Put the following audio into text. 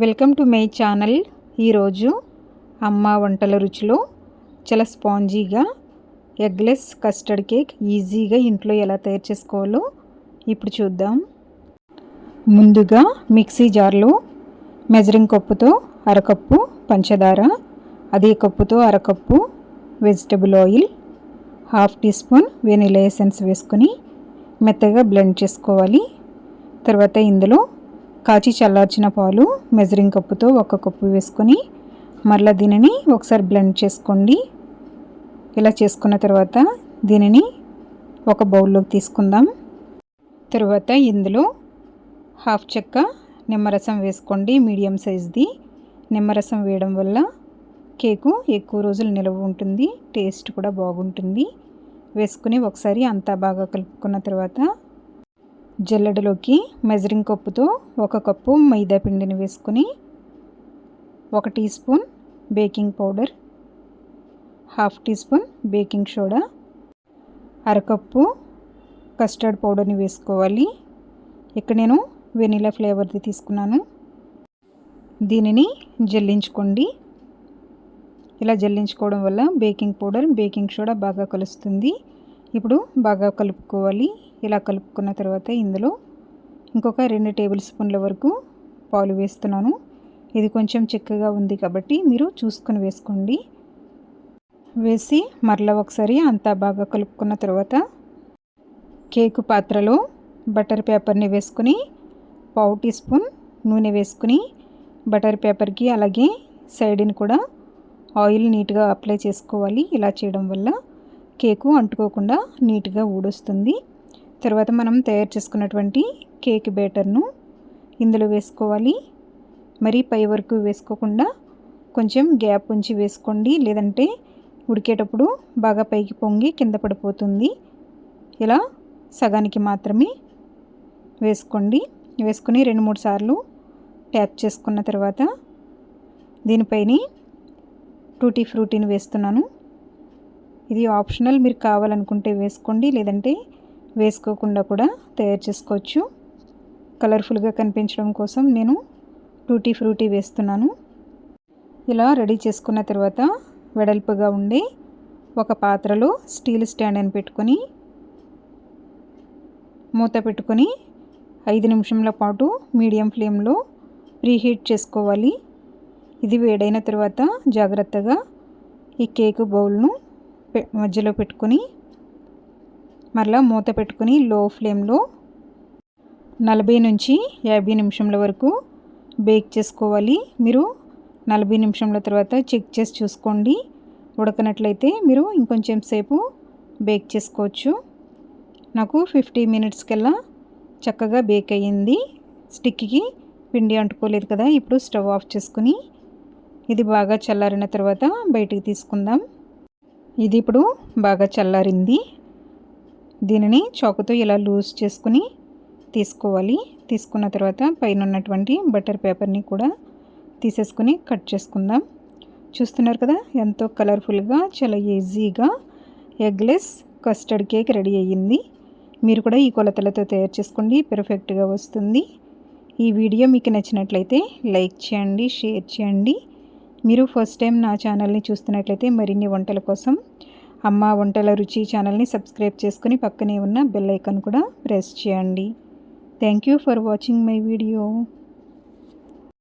Welcome to my channel. ఈరోజు అమ్మ వంటల రుచిలో చాలా స్పాంజీగా ఎగ్లెస్ కస్టర్డ్ కేక్ ఈజీగా ఇంట్లో ఎలా తయారు చేసుకోవాలో ఇప్పుడు చూద్దాం. ముందుగా మిక్సీ జార్లో మెజరింగ్ కప్పుతో అరకప్పు పంచదార అదే కప్పుతో అరకప్పు vegetable oil half teaspoon vanilla essence వేసుకొని మెత్తగా బ్లెండ్ చేసుకోవాలి. తర్వాత ఇందులో కాచి చల్లార్చిన పాలు మెజరింగ్ కప్పుతో ఒక కప్పు వేసుకొని మరలా దీనిని ఒకసారి బ్లెండ్ చేసుకోండి. ఇలా చేసుకున్న తర్వాత దీనిని ఒక బౌల్లోకి తీసుకుందాం. తర్వాత ఇందులో హాఫ్ చెక్క నిమ్మరసం వేసుకోండి మీడియం సైజ్ది. నిమ్మరసం వేయడం వల్ల కేకు ఎక్కువ రోజులు నిలవ ఉంటుంది టేస్ట్ కూడా బాగుంటుంది. వేసుకుని ఒకసారి అంతా బాగా కలుపుకున్న తర్వాత జల్లెడలోకి మెజరింగ్ కప్పుతో ఒక కప్పు మైదా పిండిని వేసుకొని ఒక teaspoon baking powder half teaspoon baking soda అరకప్పు కస్టర్డ్ పౌడర్ని వేసుకోవాలి. ఇక్కడ నేను వెనీలా ఫ్లేవర్ది తీసుకున్నాను. దీనిని జల్లించుకోండి. ఇలా జల్లించుకోవడం వల్ల బేకింగ్ పౌడర్ బేకింగ్ సోడా బాగా కలుస్తుంది. ఇప్పుడు బాగా కలుపుకోవాలి. ఇలా కలుపుకున్న తర్వాత ఇందులో ఇంకొక రెండు టేబుల్ స్పూన్ల వరకు పాలు వేస్తున్నాను. ఇది కొంచెం చిక్కగా ఉంది కాబట్టి మీరు చూసుకొని వేసుకోండి. వేసి మరలా ఒకసారి అంతా బాగా కలుపుకున్న తర్వాత కేకు పాత్రలో బటర్ పేపర్ని వేసుకుని పావు టీ స్పూన్ నూనె వేసుకుని బటర్ పేపర్కి అలాగే సైడ్ని కూడా ఆయిల్ నీట్గా అప్లై చేసుకోవాలి. ఇలా చేయడం వల్ల కేకు అంటుకోకుండా నీట్గా ఊడొస్తుంది. తర్వాత మనం తయారు చేసుకున్నటువంటి కేక్ బేటర్ను ఇందులో వేసుకోవాలి. మరి పై వరకు వేసుకోకుండా కొంచెం గ్యాప్ ఉంచి వేసుకోండి. లేదంటే ఉడికేటప్పుడు బాగా పైకి పొంగి కింద పడిపోతుంది. ఇలా సగానికి మాత్రమే వేసుకోండి. వేసుకుని రెండు మూడు సార్లు ట్యాప్ చేసుకున్న తర్వాత దీనిపైన టూటీ ఫ్రూటీని వేస్తున్నాను. ఇది ఆప్షనల్. మీరు కావాలనుకుంటే వేసుకోండి. లేదంటే వేసుకోకుండా కూడా తయారు చేసుకోవచ్చు. కలర్ఫుల్గా కనిపించడం కోసం నేను టూటీ ఫ్రూటీ వేస్తున్నాను. ఇలా రెడీ చేసుకున్న తర్వాత వెడల్పుగా ఉండే ఒక పాత్రలో స్టీల్ స్టాండ్ అని పెట్టుకొని మూత పెట్టుకొని ఐదు నిమిషంల పాటు మీడియం ఫ్లేమ్లో ప్రీహీట్ చేసుకోవాలి. ఇది వేడైన తర్వాత జాగ్రత్తగా ఈ కేక్ బౌల్ను మధ్యలో పెట్టుకొని మరలా మూత పెట్టుకుని లో ఫ్లేమ్లో నలభై నుంచి యాభై నిమిషంల వరకు బేక్ చేసుకోవాలి. మీరు నలభై నిమిషంల తర్వాత చెక్ చేసి చూసుకోండి. ఉడకనట్లయితే మీరు ఇంకొంచెం సేపు బేక్ చేసుకోవచ్చు. నాకు ఫిఫ్టీ మినిట్స్కల్లా చక్కగా బేక్ అయ్యింది. స్టిక్కి పిండి అంటుకోలేదు కదా ఇప్పుడు స్టవ్ ఆఫ్ చేసుకుని ఇది బాగా చల్లారిన తర్వాత బయటికి తీసుకుందాం. ఇది ఇప్పుడు బాగా చల్లారింది. దీనిని చాకుతో ఇలా లూజ్ చేసుకుని తీసుకోవాలి. తీసుకున్న తర్వాత పైన ఉన్నటువంటి బటర్ పేపర్ని కూడా తీసేసుకుని కట్ చేసుకుందాం. చూస్తున్నారు కదా ఎంతో కలర్ఫుల్గా చాలా ఈజీగా ఎగ్లెస్ కస్టర్డ్ కేక్ రెడీ అయ్యింది. మీరు కూడా ఈ కొలతలతో తయారు చేసుకోండి పెర్ఫెక్ట్గా వస్తుంది. ఈ వీడియో మీకు నచ్చినట్లయితే లైక్ చేయండి షేర్ చేయండి. మీరు ఫస్ట్ టైం నా ఛానల్ని చూస్తున్నట్లయితే మరిన్ని వంటల కోసం అమ్మ వంటల రుచి ఛానల్ని సబ్స్క్రైబ్ చేసుకుని పక్కనే ఉన్న బెల్ ఐకాన్ కూడా ప్రెస్ చేయండి. Thank you for watching my video